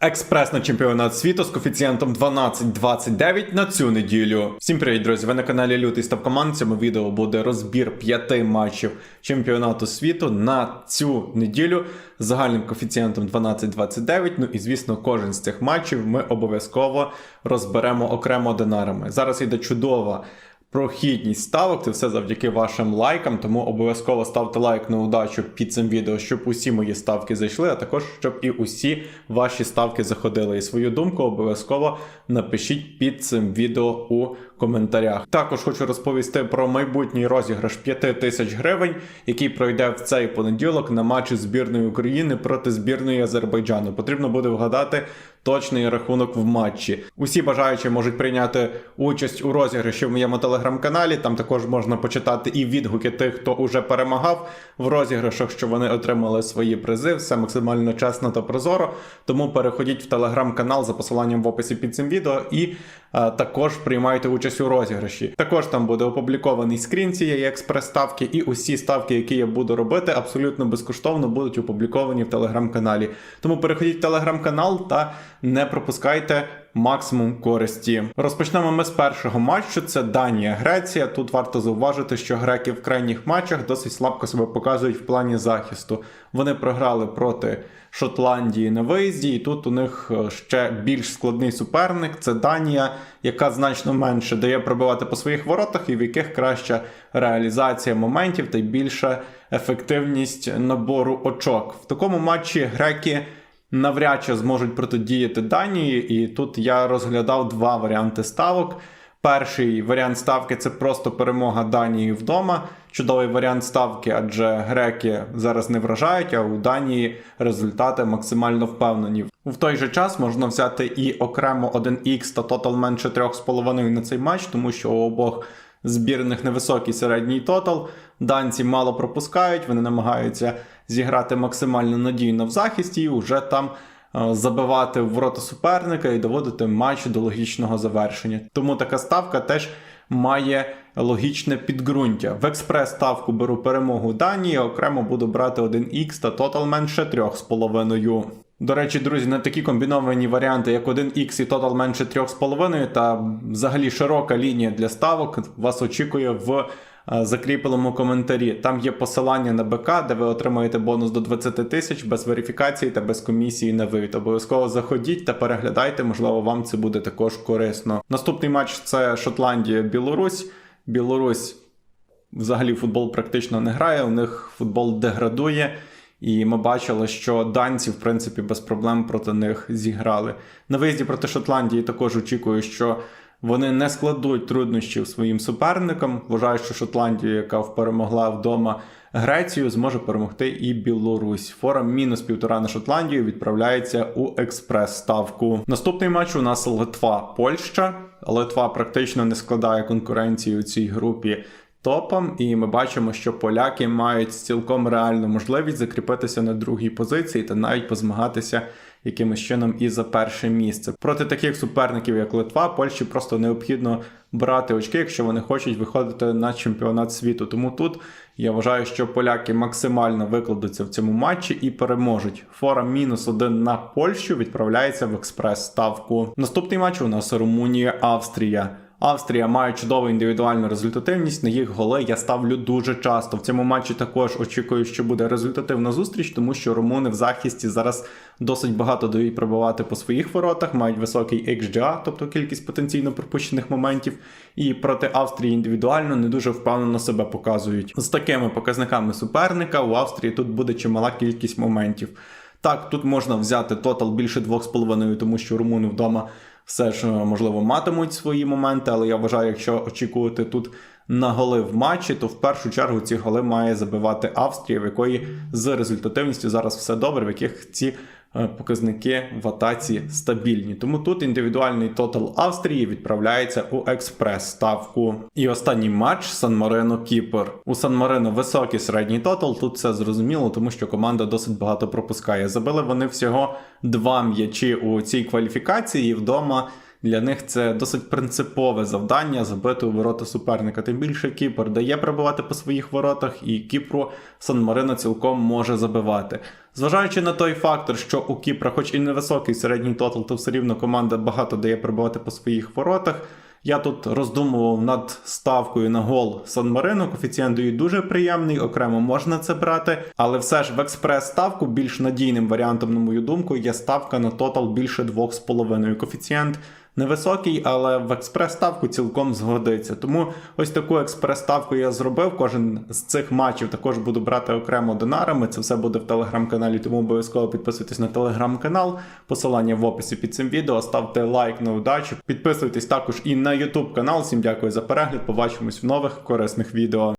Експрес на чемпіонат світу з коефіцієнтом 12-29 на цю неділю. Всім привіт, друзі! Ви на каналі Лютий Став Команд. В цьому відео буде розбір п'яти матчів чемпіонату світу на цю неділю з загальним коефіцієнтом 12-29. Ну і звісно, кожен з цих матчів ми обов'язково розберемо окремо динарами. Зараз йде чудова. Прохідність ставок, це все завдяки вашим лайкам, тому обов'язково ставте лайк на удачу під цим відео, щоб усі мої ставки зайшли, а також щоб і усі ваші ставки заходили. І свою думку обов'язково напишіть під цим відео у коментарях. Також хочу розповісти про майбутній розіграш 5 тисяч гривень, який пройде в цей понеділок на матчі збірної України проти збірної Азербайджану. Потрібно буде вгадати точний рахунок в матчі. Усі бажаючі можуть прийняти участь у розіграші в моєму телеграм-каналі. Там також можна почитати і відгуки тих, хто уже перемагав в розіграшах, що вони отримали свої призи. Все максимально чесно та прозоро. Тому переходіть в телеграм-канал за посиланням в описі під цим відео і також приймайте участь у розіграші. Також там буде опублікований скрін цієї експрес-ставки, і усі ставки, які я буду робити, абсолютно безкоштовно будуть опубліковані в телеграм-каналі. Тому переходіть в телеграм-канал та не пропускайте максимум користі. Розпочнемо ми з першого матчу. Це Данія, Греція. Тут варто зауважити, що греки в крайніх матчах досить слабко себе показують в плані захисту. Вони програли проти Шотландії на виїзді, і тут у них е, ще більш складний суперник. Це Данія, яка значно менше дає пробивати по своїх воротах, і в яких краща реалізація моментів та й більша ефективність набору очок. В такому матчі греки навряд чи зможуть протидіяти Данії, і тут я розглядав два варіанти ставок. Перший варіант ставки це просто перемога Данії вдома. Чудовий варіант ставки, адже греки зараз не вражають, а у Данії результати максимально впевнені. В той же час можна взяти і окремо 1х та тотал менше 3,5 на цей матч, тому що у обох збірних невисокий середній тотал. Данці мало пропускають, вони намагаються зіграти максимально надійно в захисті і вже там е, забивати в ворота суперника і доводити матч до логічного завершення. Тому така ставка теж має логічне підґрунтя. В експрес-ставку беру перемогу Данії, окремо буду брати 1х та тотал менше 3,5. До речі, друзі, на такі комбіновані варіанти, як 1х і тотал менше 3,5, та взагалі широка лінія для ставок вас очікує в е, закріпленому коментарі. Там є посилання на БК, де ви отримаєте бонус до 20 тисяч без верифікації та без комісії на вивід. Обов'язково заходіть та переглядайте, можливо, вам це буде також корисно. Наступний матч це Шотландія-Білорусь. Білорусь взагалі футбол практично не грає, у них футбол деградує. І ми бачили, що данці, в принципі, без проблем проти них зіграли. На виїзді проти Шотландії також очікую, що вони не складуть труднощів своїм суперникам. Вважаю, що Шотландія, яка перемогла вдома Грецію, зможе перемогти і Білорусь. Фора мінус півтора на Шотландію відправляється у експрес-ставку. Наступний матч у нас Литва, Польща. Литва практично не складає конкуренції у цій групі топом, і ми бачимо, що поляки мають цілком реальну можливість закріпитися на другій позиції та навіть позмагатися якимось чином і за перше місце. Проти таких суперників, як Литва, Польщі просто необхідно брати очки, якщо вони хочуть виходити на чемпіонат світу. Тому тут я вважаю, що поляки максимально викладуться в цьому матчі і переможуть. Фора мінус один на Польщу відправляється в експрес-ставку. Наступний матч у нас Румунія-Австрія. Австрія має чудову індивідуальну результативність. На їх голи я ставлю дуже часто. В цьому матчі також очікую, що буде результативна зустріч, тому що румуни в захисті зараз досить багато дають пробивати по своїх воротах, мають високий XGA, тобто кількість потенційно пропущених моментів. І проти Австрії індивідуально не дуже впевнено себе показують. З такими показниками суперника у Австрії тут буде чимала кількість моментів. Так, тут можна взяти тотал більше 2,5, тому що румуни вдома все ж можливо матимуть свої моменти, але я вважаю, якщо очікувати тут на голи в матчі, то в першу чергу ці голи має забивати Австрія, в якої з результативністю зараз все добре, в яких ці показники в атаці стабільні. Тому тут індивідуальний тотал Австрії відправляється у експрес-ставку. І останній матч Сан-Марино Кіпр. У Сан-Марино високий середній тотал. Тут все зрозуміло, тому що команда досить багато пропускає. Забили вони всього два м'ячі у цій кваліфікації і вдома. Для них це досить принципове завдання забити у ворота суперника. Тим більше Кіпр дає пробивати по своїх воротах, і Кіпру Сан Марино цілком може забивати. Зважаючи на той фактор, що у Кіпра, хоч і невисокий середній тотал, то все рівно команда багато дає пробивати по своїх воротах. Я тут роздумував над ставкою на гол Сан Марино. Коефіцієнт дуже приємний, окремо можна це брати. Але все ж в експрес-ставку більш надійним варіантом, на мою думку, є ставка на тотал більше 2,5. Коефіцієнт невисокий, але в експрес-ставку цілком згодиться. Тому ось таку експрес-ставку я зробив. Кожен з цих матчів також буду брати окремо донарами. Це все буде в телеграм-каналі, тому обов'язково підписуйтесь на телеграм-канал. Посилання в описі під цим відео. Ставте лайк на удачу. Підписуйтесь також і на YouTube канал. Всім дякую за перегляд. Побачимось в нових корисних відео.